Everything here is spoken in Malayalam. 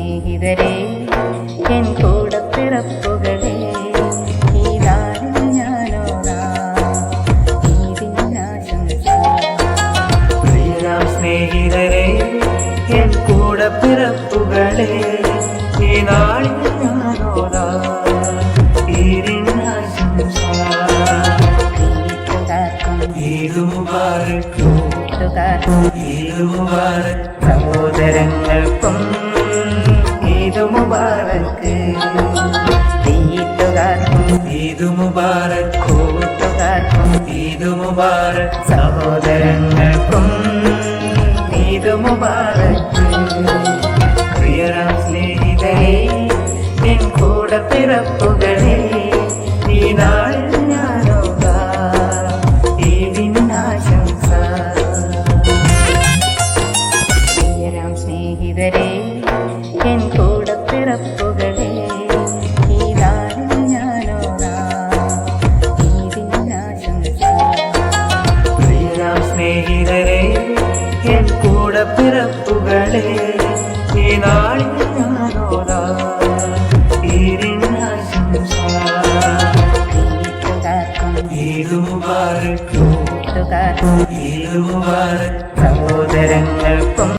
സ്നേഹിതരെ എൻ കൂടെ പിറപ്പുകളെ ഈ നാളിൽ ഞാനോടാം ഈദിനാശംസ പ്രിയരാം സ്നേഹിതരെ എൻ കൂടെ പിറപ്പുകളെ ഈ നാളിൽ ഞാനോടാ ഈരിനാശംസ കൂട്ടുകാർക്കും ഈദ് മുബാറക്. കൂട്ടുകാർക്കും ഈദ് മുബാറക്. സഹോദരങ്ങൾക്കും ഈദ് മുബാറക്ക് സഹോദരങ്ങൾക്കും ഈദ് മുബാറക്. പ്രിയരാം സ്നേഹിതരെ എൻ കൂടെ പിറപ്പുകളെ ഈ നാൾ ഞാനോടാ ഈദിനാശംസ പ്രിയരാം സ്നേഹിതരെ എൻ കൂടെ പിറപ്പുകളെ സ്നേഹിതരെ എൻ കൂടെ പിറപ്പുകളെ ഈ നാളിൽ സഹോദരങ്ങൾക്കും